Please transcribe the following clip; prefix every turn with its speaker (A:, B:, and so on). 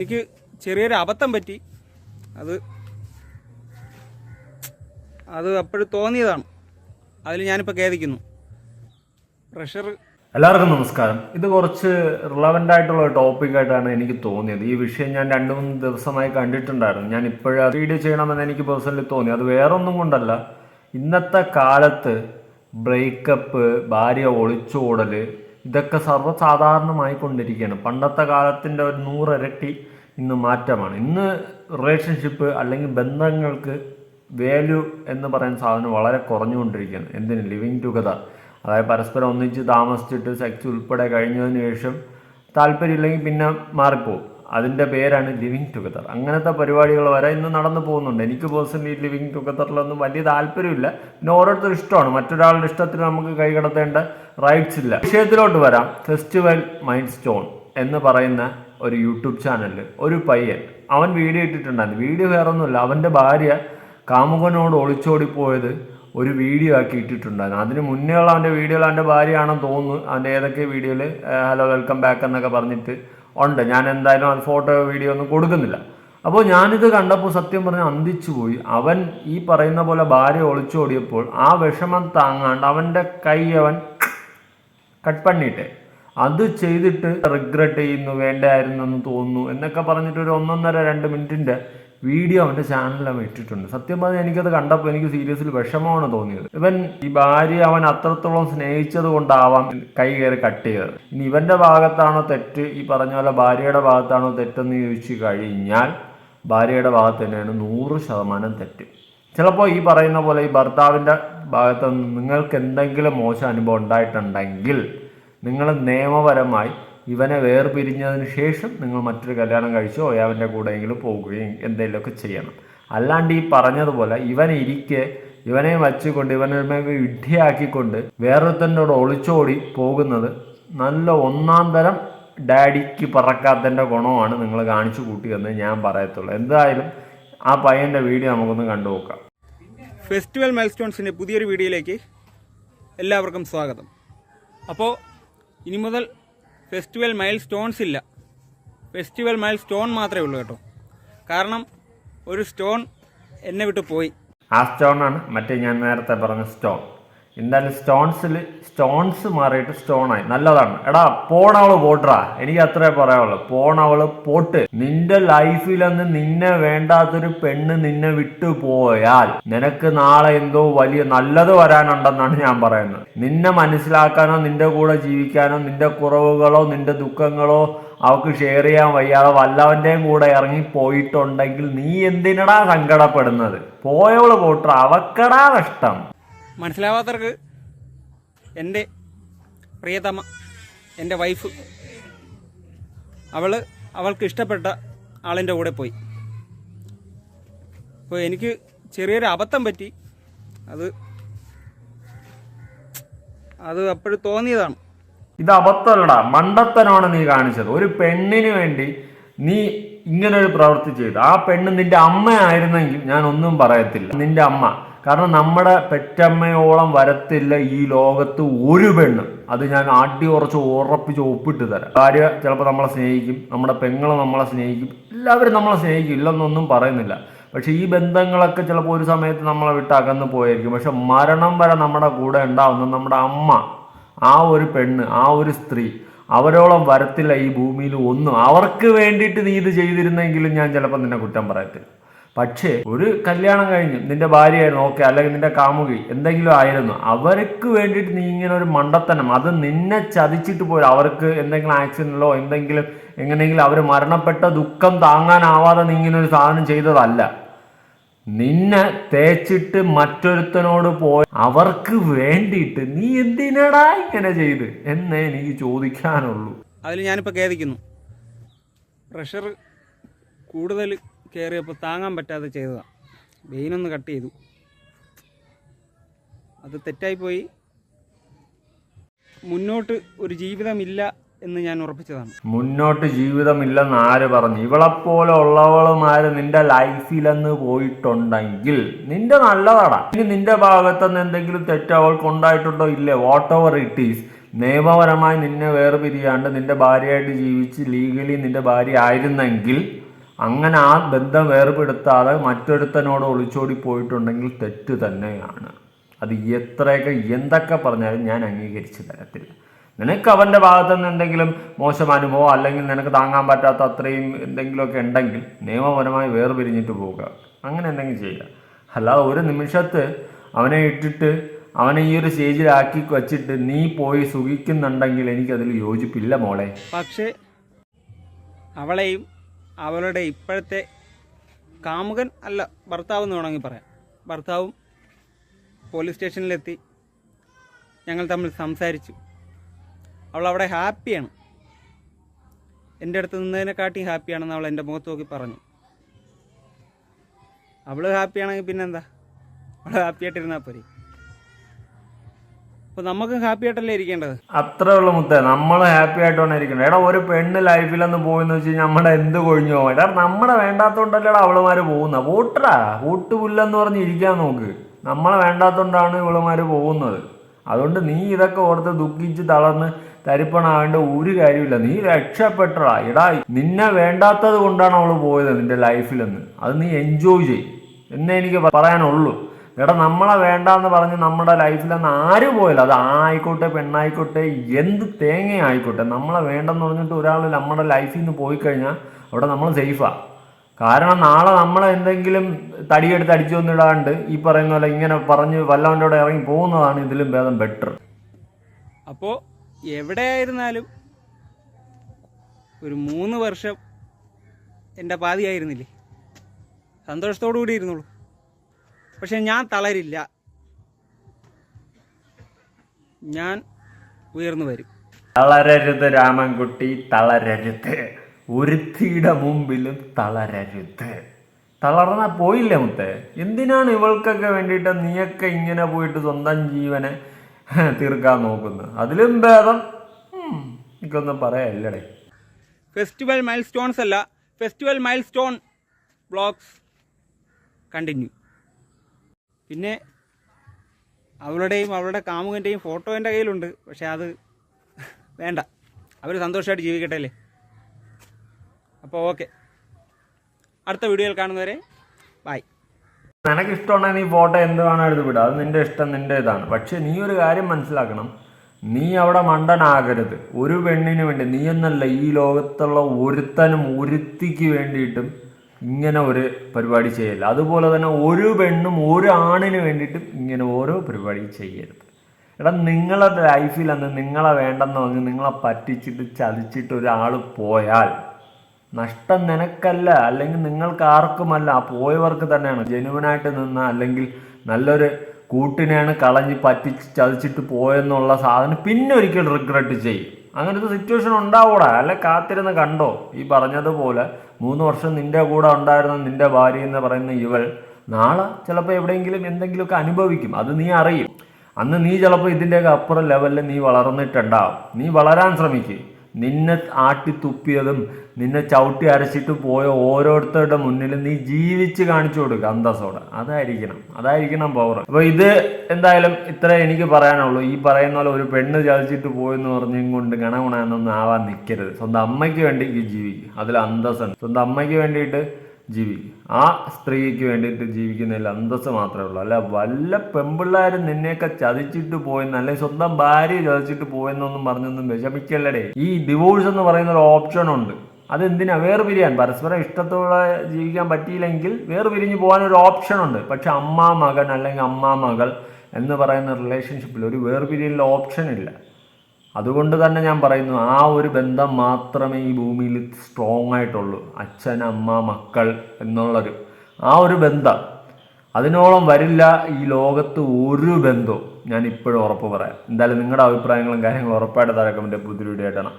A: എനിക്ക് ചെറിയൊരു അബദ്ധം പറ്റി. അത് അത് അപ്പോഴും തോന്നിയതാണ്. അതിൽ ഞാനിപ്പോൾ ഖേദിക്കുന്നു. പ്രഷർ.
B: എല്ലാവർക്കും നമസ്കാരം. ഇത് കുറച്ച് റിലവന്റ് ആയിട്ടുള്ള ടോപ്പിക് ആയിട്ടാണ് എനിക്ക് തോന്നിയത്. ഈ വിഷയം ഞാൻ രണ്ട് മൂന്ന് ദിവസമായി കണ്ടിട്ടുണ്ടായിരുന്നു. ഞാൻ ഇപ്പോഴും വീഡിയോ ചെയ്യണമെന്ന് എനിക്ക് പേഴ്സണലി തോന്നി. അത് വേറൊന്നും കൊണ്ടല്ല. ഇന്നത്തെ കാലത്ത് ബ്രേക്കപ്പ് ഭാര്യ ഒളിച്ചോടൽ ഇതൊക്കെ സർവസാധാരണമായിക്കൊണ്ടിരിക്കുകയാണ്. പണ്ടത്തെ കാലത്തിന്റെ ഒരു നൂറിരട്ടി ഇന്ന് മാറ്റമാണ്. ഇന്ന് റിലേഷൻഷിപ്പ് അല്ലെങ്കിൽ ബന്ധങ്ങൾക്ക് വാല്യൂ എന്ന് പറയുന്ന സാധനം വളരെ കുറഞ്ഞുകൊണ്ടിരിക്കുകയാണ്. എന്തിന്? ലിവിങ് ടുഗദർ അതായത് പരസ്പരം ഒന്നിച്ച് താമസിച്ചിട്ട് സെക്സ് ഉൾപ്പെടെ കഴിഞ്ഞതിന് ശേഷം താല്പര്യമില്ലെങ്കിൽ പിന്നെ മാറിപ്പോവും. അതിന്റെ പേരാണ് ലിവിങ് ടുഗദർ അങ്ങനത്തെ പരിപാടികൾ വരെ ഇന്ന് നടന്നു പോകുന്നുണ്ട്. എനിക്ക് പേഴ്സണലി ലിവിങ് ടുഗദറിലൊന്നും വലിയ താല്പര്യമില്ല. പിന്നെ ഓരോരുത്തർ ഇഷ്ടമാണ്. മറ്റൊരാളുടെ ഇഷ്ടത്തിൽ നമുക്ക് കൈകടത്തേണ്ട റൈറ്റ്സ് ഇല്ല. വിഷയത്തിലോട്ട് വരാം. ഫെസ്റ്റിവൽ മൈൻഡ് സ്റ്റോൺ എന്ന് പറയുന്ന ഒരു യൂട്യൂബ് ചാനലിൽ ഒരു പയ്യൻ. അവൻ വീഡിയോ ഇട്ടിട്ടുണ്ടായിരുന്നു. വീഡിയോ വേറെ ഒന്നുമില്ല അവന്റെ ഭാര്യ കാമുകനോട് ഒളിച്ചോടിപ്പോയത് ഒരു വീഡിയോ ആക്കി ഇട്ടിട്ടുണ്ടായിരുന്നു. അതിന് മുന്നേ ഉള്ള അവന്റെ വീഡിയോയിൽ അവന്റെ ഭാര്യയാണെന്ന് തോന്നുന്നു. അവന്റെ ഏതൊക്കെ വീഡിയോയിൽ ഹലോ വെൽക്കം ബാക്ക് എന്നൊക്കെ പറഞ്ഞിട്ട് ഉണ്ട്. ഞാൻ എന്തായാലും അത് ഫോട്ടോ വീഡിയോ ഒന്നും കൊടുക്കുന്നില്ല. അപ്പോൾ ഞാനിത് കണ്ടപ്പോൾ സത്യം പറഞ്ഞ് അന്തിച്ചു പോയി. അവൻ ഈ പറയുന്ന പോലെ ഭാര്യ ഒളിച്ചോടിയപ്പോൾ ആ വിഷമം താങ്ങാണ്ട് അവന്റെ കൈ അവൻ കട്ട് പണിയിട്ടെ. അത് ചെയ്തിട്ട് റിഗ്രറ്റ് ചെയ്യുന്നു വേണ്ടായിരുന്നു എന്ന് തോന്നുന്നു എന്നൊക്കെ പറഞ്ഞിട്ട് ഒരു ഒന്നൊന്നര രണ്ട് മിനിറ്റിന്റെ വീഡിയോ അവന്റെ അവൻ ഇട്ടിട്ടുണ്ട്. സത്യം പറഞ്ഞാൽ എനിക്കത് കണ്ടപ്പോൾ എനിക്ക് സീരിയസിൽ വിഷമമാണ് തോന്നിയത്. ഇവൻ ഈ ഭാര്യ അവൻ അത്രത്തോളം സ്നേഹിച്ചത് കൊണ്ടാവാം കൈ കയറി കട്ട് ചെയ്തത്. ഇനി ഇവന്റെ ഭാഗത്താണോ തെറ്റ്? ഈ പറഞ്ഞ പോലെ ഭാര്യയുടെ ഭാഗത്താണോ തെറ്റെന്ന് ചോദിച്ചു കഴിഞ്ഞാൽ ഭാര്യയുടെ ഭാഗത്ത് തന്നെയാണ് നൂറ് ശതമാനം തെറ്റ്. ചിലപ്പോൾ ഈ പറയുന്ന പോലെ ഈ ഭർത്താവിന്റെ ഭാഗത്ത് നിങ്ങൾക്ക് എന്തെങ്കിലും മോശം അനുഭവം ഉണ്ടായിട്ടുണ്ടെങ്കിൽ നിങ്ങൾ നിയമപരമായി ഇവനെ വേർപിരിഞ്ഞതിന് ശേഷം നിങ്ങൾ മറ്റൊരു കല്യാണം കഴിച്ചോ അവന്റെ കൂടെയെങ്കിലും പോകുകയും എന്തെങ്കിലുമൊക്കെ ചെയ്യണം. അല്ലാണ്ട് ഈ പറഞ്ഞതുപോലെ ഇവൻ ഇരിക്കെ ഇവനെ വച്ചുകൊണ്ട് ഇവനെ വിഡ്ഢിയാക്കിക്കൊണ്ട് വേറൊരുത്തന്റെ ഒളിച്ചോടി പോകുന്നത് നല്ല ഒന്നാം തരം ഡാഡിക്ക് പറക്കാത്തതിന്റെ ഗുണമാണ് നിങ്ങൾ കാണിച്ചു കൂട്ടിയെന്ന് ഞാൻ പറയത്തുള്ളൂ. എന്തായാലും ആ പയ്യന്റെ വീഡിയോ നമുക്കൊന്ന് കണ്ടു നോക്കാം.
A: ഫെസ്റ്റിവൽ മൈൽ സ്റ്റോൺസിന്റെ പുതിയൊരു വീഡിയോയിലേക്ക് എല്ലാവർക്കും സ്വാഗതം. അപ്പോൾ ഇനി മുതൽ ഫെസ്റ്റിവൽ മൈൽ സ്റ്റോൺസ് ഇല്ല. ഫെസ്റ്റിവൽ മൈൽ സ്റ്റോൺ മാത്രമേ ഉള്ളൂ കേട്ടോ. കാരണം ഒരു സ്റ്റോൺ എന്നെ വിട്ട് പോയി.
B: ആ സ്റ്റോണാണ് മറ്റേ ഞാൻ നേരത്തെ പറഞ്ഞ സ്റ്റോൺ. എന്തായാലും സ്റ്റോൺസിൽ സ്റ്റോൺസ് മാറിയിട്ട് സ്റ്റോണായി നല്ലതാണ്. എടാ പോണവൾ പോട്ടറാ എനിക്ക് അത്രേ പറയാനുള്ളൂ. പോണവൾ പോട്ട്. നിന്റെ ലൈഫിലൊന്ന് നിന്നെ വേണ്ടാത്തൊരു പെണ്ണ് നിന്നെ വിട്ടു പോയാൽ നിനക്ക് നാളെ എന്തോ വലിയ നല്ലത് വരാനുണ്ടെന്നാണ് ഞാൻ പറയുന്നത്. നിന്നെ മനസ്സിലാക്കാനോ നിന്റെ കൂടെ ജീവിക്കാനോ നിന്റെ കുറവുകളോ നിന്റെ ദുഃഖങ്ങളോ അവക്ക് ഷെയർ ചെയ്യാൻ വയ്യാതെ വല്ലവന്റെയും കൂടെ ഇറങ്ങി പോയിട്ടുണ്ടെങ്കിൽ നീ എന്തിനടാ സങ്കടപ്പെടുന്നത്? പോയവൾ പോട്ടറ അവക്കടാ നഷ്ടം
A: മനസ്സിലാവാത്തവർക്ക് എന്റെ പ്രിയതമ എന്റെ വൈഫ് അവൾ അവൾക്ക് ഇഷ്ടപ്പെട്ട ആളിന്റെ കൂടെ പോയി. അപ്പോൾ എനിക്ക് ചെറിയൊരു അബദ്ധം പറ്റി. അത് അത് അപ്പോഴും തോന്നിയതാണ്.
B: ഇത് അബദ്ധമല്ലടാ മണ്ടത്തനമാണ് നീ കാണിച്ചത്. ഒരു പെണ്ണിന് വേണ്ടി നീ ഇങ്ങനെ ഒരു പ്രവൃത്തി ചെയ്തു. ആ പെണ്ണ് നിന്റെ അമ്മയായിരുന്നെങ്കിൽ ഞാൻ ഒന്നും പറയത്തില്ല. നിന്റെ അമ്മ കാരണം നമ്മുടെ പെറ്റമ്മയോളം വരത്തില്ല ഈ ലോകത്ത് ഒരു പെണ്ണ്. അത് ഞാൻ ആട്ടി ഉറച്ച് ഉറപ്പിച്ച് ഒപ്പിട്ട് തരാം. ഭാര്യ ചിലപ്പോൾ നമ്മളെ സ്നേഹിക്കും നമ്മുടെ പെങ്ങൾ നമ്മളെ സ്നേഹിക്കും എല്ലാവരും നമ്മളെ സ്നേഹിക്കും ഇല്ലെന്നൊന്നും പറയുന്നില്ല. പക്ഷേ ഈ ബന്ധങ്ങളൊക്കെ ചിലപ്പോൾ ഒരു സമയത്ത് നമ്മളെ വിട്ട് അകന്നു പോയായിരിക്കും. പക്ഷെ മരണം വരെ നമ്മുടെ കൂടെ ഉണ്ടാവുന്ന നമ്മുടെ അമ്മ ആ ഒരു പെണ്ണ് ആ ഒരു സ്ത്രീ അവരോളം വരത്തില്ല ഈ ഭൂമിയിൽ ഒന്നും. അവർക്ക് വേണ്ടിയിട്ട് നീ ഇത് ചെയ്തിരുന്നെങ്കിലും ഞാൻ ചിലപ്പോൾ നിന്നെ കുറ്റം പറയത്തില്ല. പക്ഷേ ഒരു കല്യാണം കഴിഞ്ഞു നിന്റെ ഭാര്യയായിരുന്നു ഓക്കെ അല്ലെങ്കിൽ നിന്റെ കാമുകി എന്തെങ്കിലും ആയിരുന്നു അവർക്ക് വേണ്ടിയിട്ട് നീ ഇങ്ങനെ ഒരു മണ്ടത്തനം അത് നിന്നെ ചതിച്ചിട്ട് പോയി അവർക്ക് എന്തെങ്കിലും ആക്സിഡന്റിലോ എന്തെങ്കിലും എങ്ങനെയെങ്കിലും അവർ മരണപ്പെട്ട ദുഃഖം താങ്ങാനാവാതെ നീ ഇങ്ങനെ ഒരു സാധനം ചെയ്തതല്ല. നിന്നെ തേച്ചിട്ട് മറ്റൊരുത്തനോട് പോയി അവർക്ക് വേണ്ടിയിട്ട് നീ എന്തിനടാ ഇങ്ങനെ ചെയ്ത് എന്നേ എനിക്ക് ചോദിക്കാനുള്ളൂ.
A: അതിൽ ഞാനിപ്പോൾ ഖേദിക്കുന്നു. പ്രഷർ കൂടുതൽ കയറിയപ്പോൾ താങ്ങാൻ പറ്റാതെ ചെയ്തതാണ് വെയിനൊന്ന് കട്ട് ചെയ്തു. അത് തെറ്റായിപ്പോയി മുന്നോട്ട് ഒരു ജീവിതമില്ല എന്ന് ഞാൻ ഉറപ്പിച്ചതാണ്.
B: മുന്നോട്ട് ജീവിതമില്ലെന്ന് ആര് പറഞ്ഞു? ഇവളെപ്പോലെ ഉള്ളവളുമാര് നിന്റെ ലൈഫിലെന്ന് പോയിട്ടുണ്ടെങ്കിൽ നിന്റെ നല്ലതാടാ. ഇനി നിന്റെ ഭാഗത്തുനിന്ന് എന്തെങ്കിലും തെറ്റ് അവൾക്ക് ഉണ്ടായിട്ടുണ്ടോ? ഇല്ലേ? വാട്ട് ഓവർ ഇറ്റ് ഈസ് നിയമപരമായി നിന്നെ വേർപിരിയാണ്ട് നിന്റെ ഭാര്യയായിട്ട് ജീവിച്ച് ലീഗലി നിന്റെ ഭാര്യ ആയിരുന്നെങ്കിൽ അങ്ങനെ ആ ബന്ധം വേർപെടുത്താതെ മറ്റൊരുത്തനോട് ഒളിച്ചോടി പോയിട്ടുണ്ടെങ്കിൽ തെറ്റ് തന്നെയാണ്. അത് എത്രയൊക്കെ എന്തൊക്കെ പറഞ്ഞാലും ഞാൻ അംഗീകരിച്ചു തരത്തില്ല. നിനക്ക് അവന്റെ ഭാഗത്തു നിന്ന് എന്തെങ്കിലും മോശം അനുഭവം അല്ലെങ്കിൽ നിനക്ക് താങ്ങാൻ പറ്റാത്ത അത്രയും എന്തെങ്കിലുമൊക്കെ ഉണ്ടെങ്കിൽ നിയമപരമായി വേർപിരിഞ്ഞിട്ട് പോവുക. അങ്ങനെ എന്തെങ്കിലും ചെയ്യുക. അല്ലാതെ ഒരു നിമിഷത്ത് അവനെ ഇട്ടിട്ട് അവനെ ഈ ഒരു സ്റ്റേജിലാക്കി വച്ചിട്ട് നീ പോയി സുഖിക്കുന്നുണ്ടെങ്കിൽ എനിക്കതിൽ യോജിപ്പില്ല മോളെ.
A: പക്ഷേ അവളെയും അവളുടെ ഇപ്പോഴത്തെ കാമുകൻ അല്ല ഭർത്താവ് എന്ന് വേണമെങ്കിൽ പറയാം. ഭർത്താവും പോലീസ് സ്റ്റേഷനിലെത്തി. ഞങ്ങൾ തമ്മിൽ സംസാരിച്ചു. അവൾ അവിടെ ഹാപ്പിയാണ്. എന്റെ അടുത്ത് നിന്നതിനെക്കാട്ടി ഹാപ്പിയാണെന്ന് അവൾ എന്റെ മുഖത്ത് നോക്കി പറഞ്ഞു. അവൾ ഹാപ്പിയാണെങ്കിൽ പിന്നെന്താ? അവൾ ഹാപ്പിയായിട്ടിരുന്നാൽ പോരെ. അപ്പോൾ നമുക്ക് ഹാപ്പി ആയിട്ടല്ലേ ഇരിക്കേണ്ടത്?
B: അത്രേ ഉള്ളു മുത്ത. നമ്മൾ ഹാപ്പി ആയിട്ടാണ് ഇരിക്കുന്നത് എടാ ഒരു പെണ്ണ് ലൈഫിലൊന്ന് പോയെന്ന് വെച്ച് കഴിഞ്ഞാൽ നമ്മുടെ എന്ത് കൊഴിഞ്ഞു പോകും എടാ നമ്മളെ വേണ്ടാത്തോണ്ടല്ലേ അവളുമാര് പോകുന്ന. കൂട്ടടാ കൂട്ടുപുല്ലെന്ന് പറഞ്ഞ് ഇരിക്കാൻ നോക്ക്. നമ്മളെ വേണ്ടാത്തോണ്ടാണ് ഇവളുമാര് പോകുന്നത്. അതുകൊണ്ട് നീ ഇതൊക്കെ ഓർത്ത് ദുഃഖിച്ച് തളർന്ന് തരിപ്പണാവേണ്ട ഒരു കാര്യമില്ല നീ രക്ഷപ്പെട്ടടാ. എടാ നിന്നെ വേണ്ടാത്തത് കൊണ്ടാണ് അവൾ പോയത് നിന്റെ ലൈഫിലെന്ന് അത് നീ എൻജോയ് ചെയ് എന്നെ എനിക്ക് പറയാനുള്ളൂ. എടാ നമ്മളെ വേണ്ടാന്ന് പറഞ്ഞ് നമ്മുടെ ലൈഫിലൊന്ന് ആരും പോയില്ല. അത് ആയിക്കോട്ടെ പെണ്ണായിക്കോട്ടെ എന്ത് തേങ്ങ ആയിക്കോട്ടെ നമ്മളെ വേണ്ടെന്ന് പറഞ്ഞിട്ട് ഒരാൾ നമ്മുടെ ലൈഫിൽ നിന്ന് പോയി കഴിഞ്ഞാൽ അവിടെ നമ്മൾ സേഫാ കാരണം നാളെ നമ്മളെ എന്തെങ്കിലും തടിയെടുത്ത് അടിച്ചു വന്നിടാണ്ട് ഈ പറയുന്ന പോലെ ഇങ്ങനെ പറഞ്ഞ് വല്ലവന്റെ ഇറങ്ങി പോകുന്നതാണ് ഇതിലും ഭേദം ബെറ്റർ
A: അപ്പോൾ എവിടെയായിരുന്നാലും ഒരു മൂന്ന് വർഷം എന്റെ പാതിയായിരുന്നില്ലേ? സന്തോഷത്തോടു കൂടി ഇരുന്നുള്ളൂ പക്ഷെ ഞാൻ തളരില്ല. ഞാൻ ഉയർന്നു വരും.
B: തളരരുത് രാമൻകുട്ടി തളരരുത്. ഒരുത്തിയുടെ മുമ്പിലും തളരരുത്. തളർന്ന പോയില്ലേ മുത്തേ? എന്തിനാണ് ഇവൾക്കൊക്കെ വേണ്ടിയിട്ട് നീയൊക്കെ ഇങ്ങനെ പോയിട്ട് സ്വന്തം ജീവനെ തീർക്കാൻ നോക്കുന്നത്? അതിലും ഭേദം. എനിക്കൊന്നും പറയാനില്ലടേ.
A: ഫെസ്റ്റിവൽ മൈൽ സ്റ്റോൺസ് അല്ല festival milestone blogs continue. പിന്നെ അവളുടെയും അവളുടെ കാമുകന്റെയും ഫോട്ടോ എന്റെ കയ്യിലുണ്ട്. പക്ഷെ അത് വേണ്ട. അവർ സന്തോഷമായിട്ട് ജീവിക്കട്ടെ അല്ലേ? അപ്പോൾ ഓക്കെ. അടുത്ത വീഡിയോയിൽ കാണുന്നവരെ ബായ്
B: നിനക്ക് ഇഷ്ടമുണ്ടെങ്കിൽ നീ ഫോട്ടോ എന്ത് വേണം എടുത്ത് വിടുക അത് നിന്റെ ഇഷ്ടം നിന്റെ ഇതാണ്. പക്ഷേ നീ ഒരു കാര്യം മനസ്സിലാക്കണം. നീ അവിടെ മണ്ടനാകരുത്. ഒരു പെണ്ണിന് വേണ്ടി നീ എന്നല്ല ഈ ലോകത്തുള്ള ഒരുത്തനും ഒരുത്തിക്ക് വേണ്ടിയിട്ടും ഇങ്ങനെ ഒരു പരിപാടി ചെയ്യല്ല അതുപോലെ തന്നെ ഒരു പെണ്ണും ഒരു ആണിന് വേണ്ടിയിട്ടും ഇങ്ങനെ ഓരോ പരിപാടി ചെയ്യരുത്. എടാ നിങ്ങളുടെ ലൈഫിൽ അന്ന് നിങ്ങളെ വേണ്ടെന്ന് പറഞ്ഞ് നിങ്ങളെ പറ്റിച്ചിട്ട് ചതിച്ചിട്ട് ഒരാൾ പോയാൽ നഷ്ടം നിനക്കല്ല അല്ലെങ്കിൽ നിങ്ങൾക്ക് ആർക്കുമല്ല ആ പോയവർക്ക് തന്നെയാണ്. ജനുവനായിട്ട് നിന്ന അല്ലെങ്കിൽ നല്ലൊരു കൂട്ടിനെയാണ് കളഞ്ഞ് പറ്റിച്ച് ചതിച്ചിട്ട് പോയെന്നുള്ള സാധനം പിന്നെ ഒരിക്കൽ റിഗ്രറ്റ് ചെയ്യും. അങ്ങനത്തെ സിറ്റുവേഷൻ ഉണ്ടാവൂടാ. അല്ലെ കാത്തിരുന്ന് കണ്ടോ? ഈ പറഞ്ഞതുപോലെ മൂന്ന് വർഷം നിന്റെ കൂടെ ഉണ്ടായിരുന്ന നിന്റെ ഭാര്യ എന്ന് പറയുന്ന ഇവൾ നാളെ ചിലപ്പോൾ എവിടെയെങ്കിലും എന്തെങ്കിലുമൊക്കെ അനുഭവിക്കും. അത് നീ അറിയും. അന്ന് നീ ചിലപ്പോൾ ഇതിന്റെയൊക്കെ അപ്പുറം ലെവലിൽ നീ വളർന്നിട്ടുണ്ടാവും. നീ വളരാൻ ശ്രമിക്കുക നിന്നെ ആട്ടി തുപ്പിയതും നിന്നെ ചവിട്ടി അരച്ചിട്ട് പോയ ഓരോരുത്തരുടെ മുന്നിൽ നീ ജീവിച്ച് കാണിച്ചു കൊടുക്കുക അന്തസ്സോടെ. അതായിരിക്കണം. അതായിരിക്കണം പവർ അപ്പോൾ ഇത് എന്തായാലും ഇത്ര എനിക്ക് പറയാനുള്ളൂ. ഈ പറയുന്ന പോലെ ഒരു പെണ്ണ് ചതിച്ചിട്ട് പോയെന്ന് പറഞ്ഞും കൊണ്ട് ഗണഗുണമെന്നൊന്നും ആവാൻ നിൽക്കരുത് സ്വന്തം അമ്മയ്ക്ക് വേണ്ടി ജീവിക്കും അതിൽ അന്തസ്സുണ്ട്. സ്വന്തം അമ്മയ്ക്ക് വേണ്ടിയിട്ട് ജീവിക്കും. ആ സ്ത്രീക്ക് വേണ്ടിയിട്ട് ജീവിക്കുന്നതിൽ അന്തസ്സ് മാത്രമേ ഉള്ളൂ. അല്ല വല്ല പെമ്പിള്ളാരും നിന്നെയൊക്കെ ചതിച്ചിട്ട് പോയെന്ന് അല്ലെങ്കിൽ സ്വന്തം ഭാര്യ ചതിച്ചിട്ട് പോയെന്നൊന്നും പറഞ്ഞൊന്നും വിഷമിക്കല്ലടേ. ഈ ഡിവോഴ്സ് എന്ന് പറയുന്ന ഒരു ഓപ്ഷൻ ഉണ്ട്. അതെന്തിനാ? വേർപിരിയാൻ. പരസ്പരം ഇഷ്ടത്തോടെ ജീവിക്കാൻ പറ്റിയില്ലെങ്കിൽ വേർപിരിഞ്ഞ് പോകാൻ ഒരു ഓപ്ഷൻ ഉണ്ട്. പക്ഷെ അമ്മ മകൻ അല്ലെങ്കിൽ അമ്മ മകൾ എന്ന് പറയുന്ന റിലേഷൻഷിപ്പിൽ ഒരു വേർപിരിയലിൽ ഓപ്ഷൻ ഇല്ല. അതുകൊണ്ട് തന്നെ ഞാൻ പറയുന്നു ആ ഒരു ബന്ധം മാത്രമേ ഈ ഭൂമിയിൽ സ്ട്രോങ് ആയിട്ടുള്ളൂ. അച്ഛൻ അമ്മ മക്കൾ എന്നുള്ളൊരു ആ ഒരു ബന്ധം. അതിനോളം വരില്ല ഈ ലോകത്ത് ഒരു ബന്ധവും. ഞാൻ ഇപ്പോഴും ഉറപ്പ് പറയാം. എന്തായാലും നിങ്ങളുടെ അഭിപ്രായങ്ങളും കാര്യങ്ങളും ഉറപ്പായിട്ട് താഴെ കമന്റ് പുതിയ വീഡിയോ ആയിട്ടാണ്